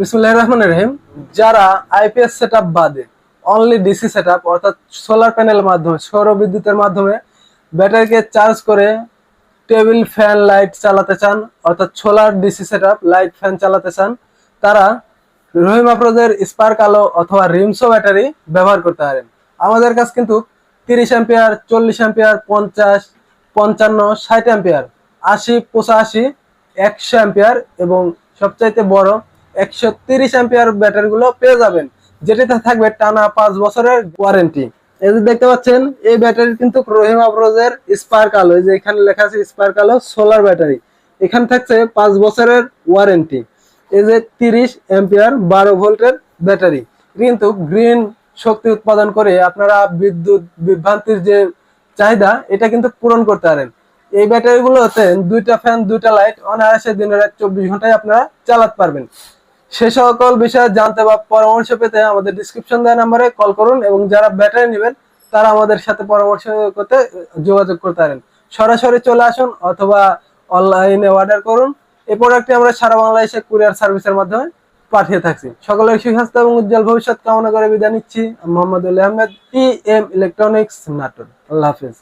বিসমুল্লাহ রহমান রহিম, যারা আইপিএস সেট বাদে অনলি ডিসি সেট অর্থাৎ সোলার প্যানেলের মাধ্যমে, সৌর বিদ্যুতের মাধ্যমে ব্যাটারিকে চার্জ করে টেবিল ফ্যান লাইট চালাতে চান, অর্থাৎ solar DC set light fan চালাতে চান, তারা রহিম আপ্রোজের স্পার্ক আলো অথবা রিমসো ব্যাটারি ব্যবহার করতে পারেন। আমাদের কাছে কিন্তু তিরিশ অ্যাম্পিয়ার চল্লিশ অ্যাম্পিয়ার পঞ্চাশ, পঞ্চান্ন, ষাট অ্যাম্পিয়ার আশি, পঁচাশি, একশো অ্যাম্পিয়ার এবং সবচাইতে বড় একশো তিরিশ অ্যাম্পিয়ার ব্যাটারিগুলো পেয়ে যাবেন, যেটিতে থাকবে টানা পাঁচ বছরের ওয়ারেন্টি এই যে দেখতে পাচ্ছেন, এই ব্যাটারি কিন্তু রহিম আপ্রোজের স্পার্ক আলো, এই যে এখানে লেখা আছে স্পার্ক আলো সোলার ব্যাটারি এখানে থাকছে পাঁচ বছরের ওয়ারেন্টি এই যে তিরিশ অ্যাম্পিয়ার বারো ভোল্টের ব্যাটারি কিন্তু গ্রিন শক্তি উৎপাদন করে আপনারা বিদ্যুৎ বিভ্রান্তির যে চাহিদা, এটা কিন্তু পূরণ করতে পারেন। এই ব্যাটারিগুলোতে দুইটা ফ্যান দুইটা লাইট অনায়াসে দিনের চব্বিশ ঘন্টায় আপনারা চালাতে পারবেন। সে সকল বিষয়ে জানতে বা পরামর্শ পেতে আমাদের ডিসক্রিপশন দেওয়া নাম্বারে কল করুন এবং যারা ব্যাটারি নেবেন, তারা আমাদের সাথে পরামর্শ করতে যোগাযোগ করতে পারেন। সরাসরি চলে আসুন অথবা অনলাইনে অর্ডার করুন। এই প্রোডাক্টটি আমরা সারা বাংলাদেশে কুরিয়ার সার্ভিসের মাধ্যমে পাঠিয়ে থাকছি। সকলের সুস্বাস্থ্য এবং উজ্জ্বল ভবিষ্যৎ কামনা করে বিদায় নিচ্ছি। Mohammad Ahmed E M electronics Natore. আল্লাহ হাফিজ।